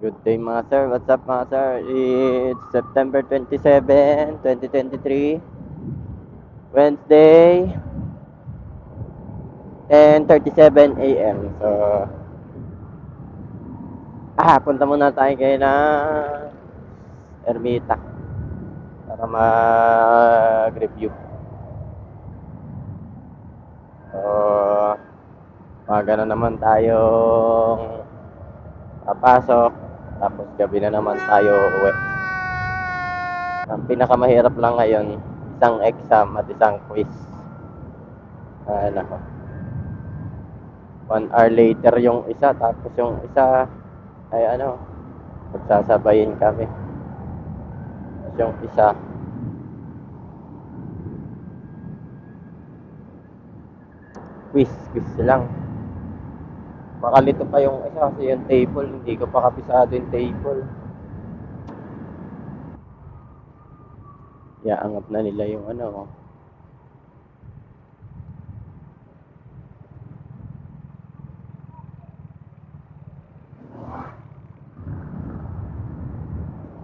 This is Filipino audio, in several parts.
Good day mga sir. What's up mga sir? It's September 27, 2023. Wednesday. 10.37 a.m. So, ah, punta muna tayo kayo na Ermita para mag-review. So, mga na naman tayong papasok. Tapos gabi na naman tayo uwi. Ang pinakamahirap lang ngayon, isang exam at isang quiz. Ay, nako. One hour later yung isa, tapos yung isa ay ano, magsasabayin kami. Tapos yung isa, quiz, quiz lang. Makalito pa yung isa kasi yung table, hindi ko pa kapisado yung table. Iaangat na nila yung ano.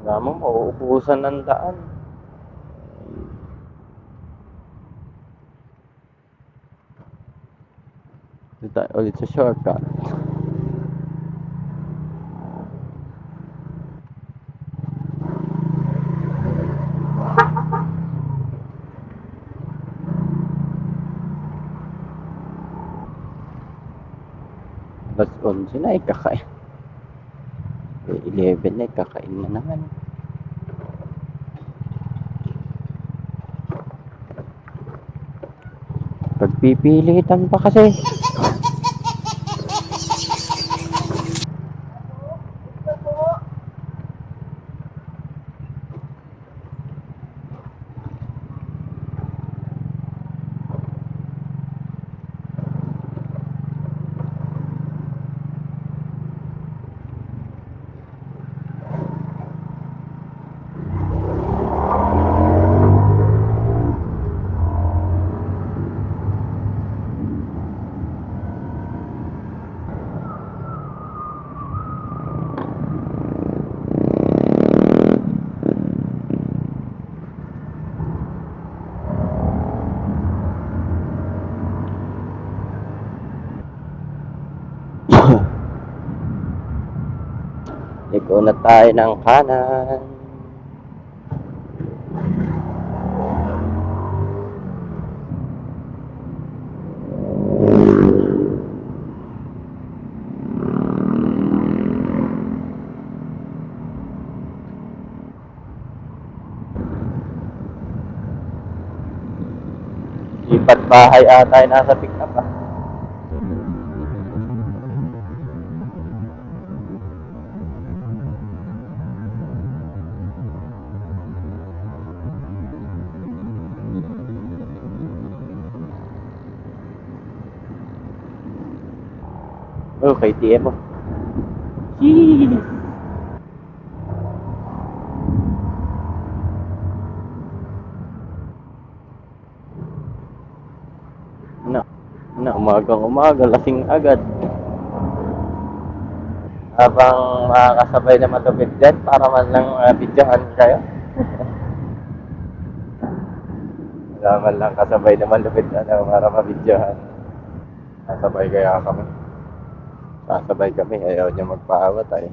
Wala mo, mauubusan ng daan. Dito tayo ulit sa shortcut. Alas 11 na, ikakain. Eh, 11 na, ikakain na naman. Pagpipilitan pa kasi. Na tayo ng kanan. Lipat bahay ata yung nasa pick up ah. Oh, kay TM mo. Jeez. Na, na umagang umaga, lasing agad. Habang makakasabay na matupid dyan, para man lang uh, videohan kayo. Wala lang kasabay na malupit ano, para mabidyohan. Kasabay kaya kami. Sasabay kami, ayaw niya magpaawat ay.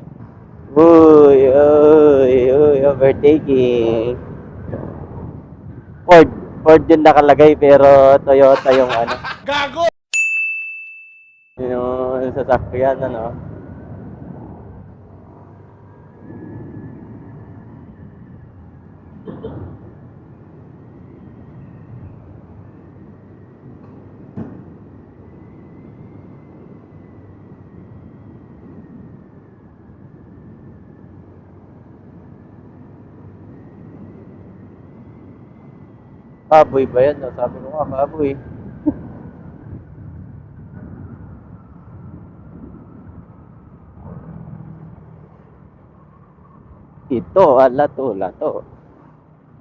Uy, uy, uy, overtaking. Ford, Ford yung nakalagay pero Toyota yung ano. Gago! Yung sasakyan, ano. Baboy ba yan? no? Sabi ko nga, baboy. Ito, ah, lato, lato.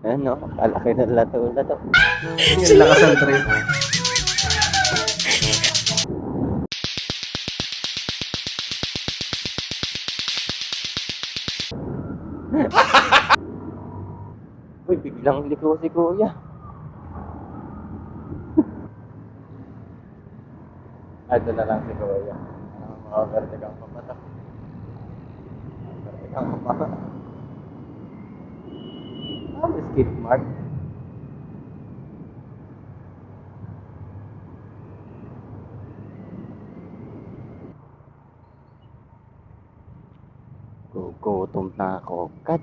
Ano, kalaki ng lato, lato. Yung lakas ng trip. Uy, biglang liko si kuya. Ito na lang si kuya. Ang mga vertigang papatak. Vertigang papatak. Ah, may skip mark. Gugutom na ako. Kat.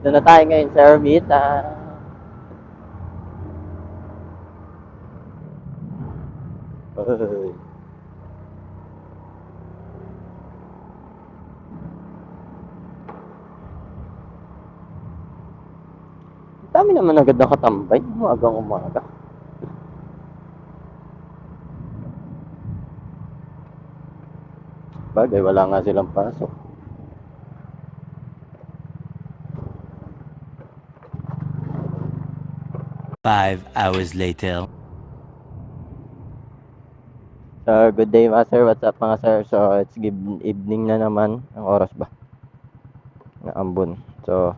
Dito na tayo ngayon sa Ermita. Uy. Ang dami naman agad nakatambay. Umagang umaga. Bagay, wala nga silang pasok. Five hours later. So, good day mga sir. What's up mga sir? So, it's evening na naman. Ang oras ba? Na ambon. So,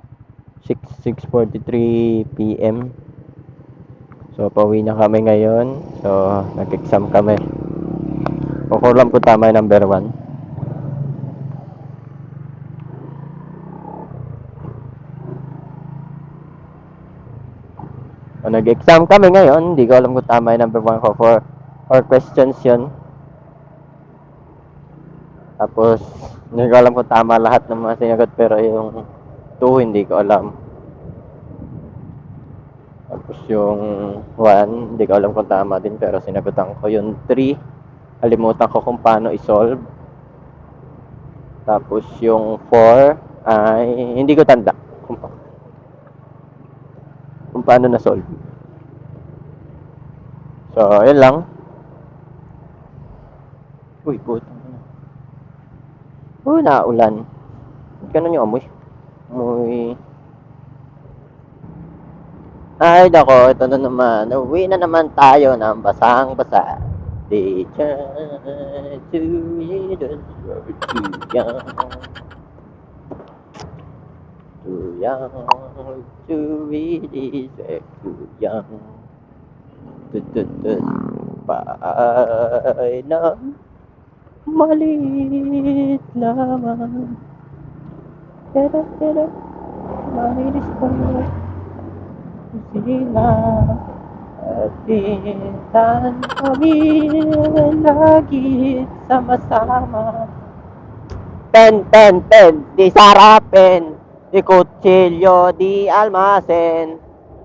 6, 6.43 p.m. So, pauwi na kami ngayon. So, nag-exam kami. Kukulam po tama yung number 1. So, nag-exam kami ngayon. Hindi ko alam kung tama yung number 1 ko. For, for questions yun. Tapos, hindi ko alam kung tama lahat ng mga sinagot. Pero yung 2, hindi ko alam. Tapos yung 1, hindi ko alam kung tama din. Pero sinagutan ko yung 3. Kalimutan ko kung paano isolve. Tapos yung 4 ay hindi ko tanda kung, pa- kung paano na-solve. So, yun lang. Uy, putang ina. Uy, naulan. Ganun yung amoy. Amoy. Ay, nako, ito na naman. Uwi na naman tayo ng basang-basa. Try to we're too young. Too young to read is too young. Tututut. Paay na maliit lamang. Pero, pero, malinis ko sila. At pintan kami lagi sama-sama. Pen, pen, pen, di sarapin. Di kutsilyo, di almasen.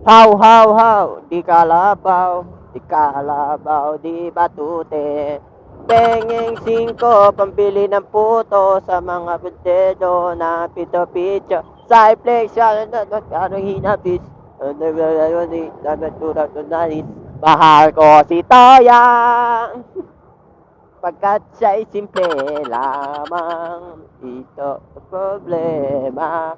How, how, how, di kalabaw. Di kalabaw, di batute. Pengeng singko, pambili ng puto sa mga dedo na pito-pito. Cyplex, ano hinapis. Bahal ko si Toyang Pagkat siya'y simple lamang Ito problema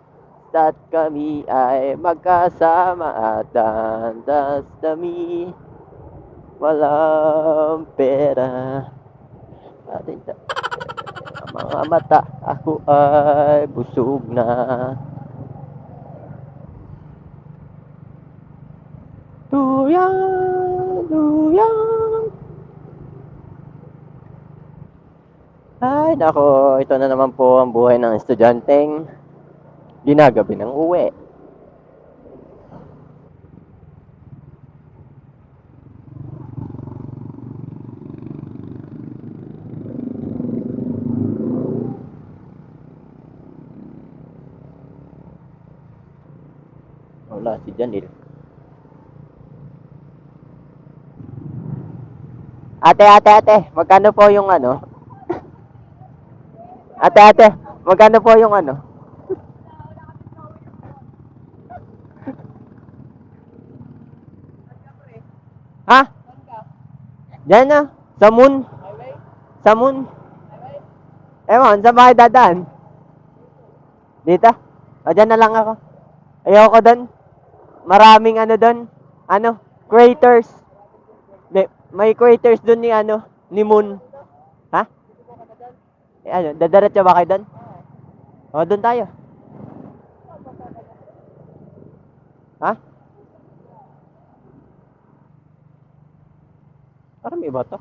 At kami ay magkasama At dandas dami Walang pera. Atin sa mga mata Ako ay busog na. Tuyang, tuyang. Ay, nako, ito na naman po ang buhay ng estudyanteng ginagabi ng uwi. Wala si Janil. Ate, ate, ate, magkano po yung ano? Ate, ate, magkano po yung ano? Ha? Diyan na. Sa moon. Sa moon. Ewan, sa bahay dadaan? Dito? O, dyan na lang ako. Ayoko doon. Maraming ano doon. Ano? Craters. May, may craters doon ni ano? Ni Moon. Ha? Eh, ano? Dadaretso ba kayo doon? O, doon tayo. Ha? Arami ba to?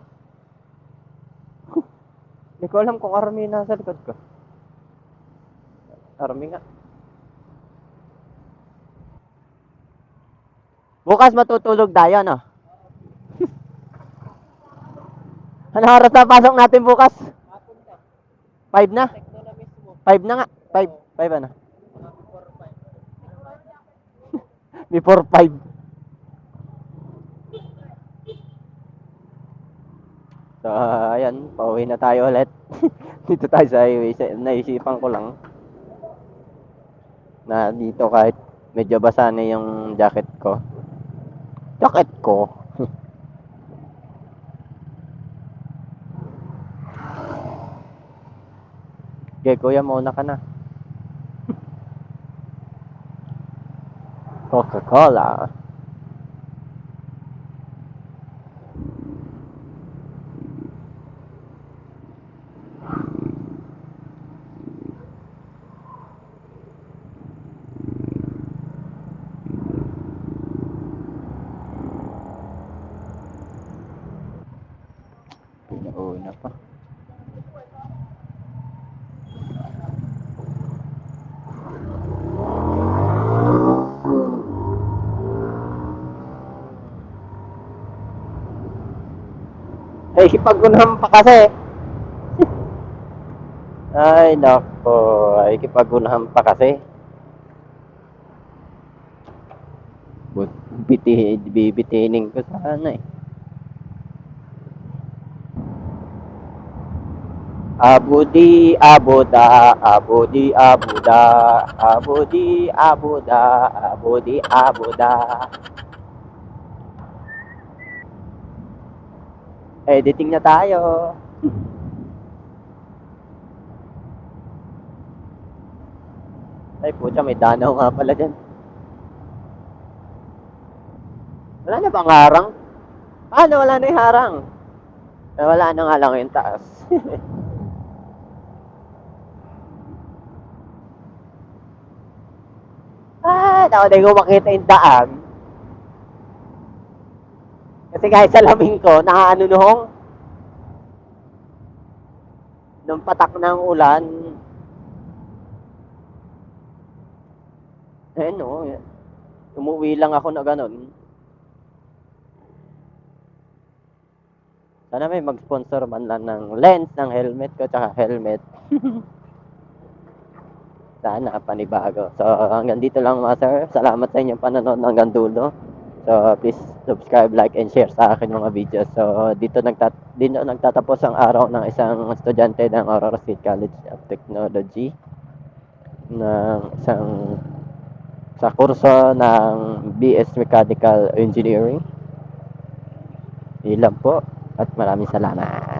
Hindi ko alam kung yung nasa likod ko. Arami nga. Bukas matutulog tayo, no? ano oras na pasok natin bukas? Five na? Five na nga. Five. Five ano? Before five. So, ayan, pauwi na tayo ulit. dito tayo sa highway. Naisipan ko lang na dito kahit medyo basa na yung jacket ko. Jacket ko? Okay, kuya, mauna ka na. Coca-Cola. Ay, kipagunahan pa kasi. Ay, nako. Ay, kipagunahan pa kasi. Biti, bibitinin ko sana eh. Abudi, abuda, abudi, abuda, abudi, abuda, abudi, abuda. Editing na tayo. Ay, pucha, may danaw nga pala dyan. Wala na bang harang? Ano, wala na yung harang. Eh, wala na nga lang yung taas. ah, ako na ko makita yung daan. Kasi kahit sa laming ko, nakaano noong nung patak ng ulan. Eh no, umuwi lang ako na ganun. Sana may mag-sponsor man lang ng lens ng helmet ko tsaka helmet. Sana panibago. So hanggang dito lang mga sir. Salamat sa inyong panonood hanggang dulo. So please subscribe, like, and share sa akin mga videos. So dito, nagtat dito nagtatapos ang araw ng isang estudyante ng Aurora State College of Technology ng isang sa kurso ng BS Mechanical Engineering. Lang po at maraming salamat.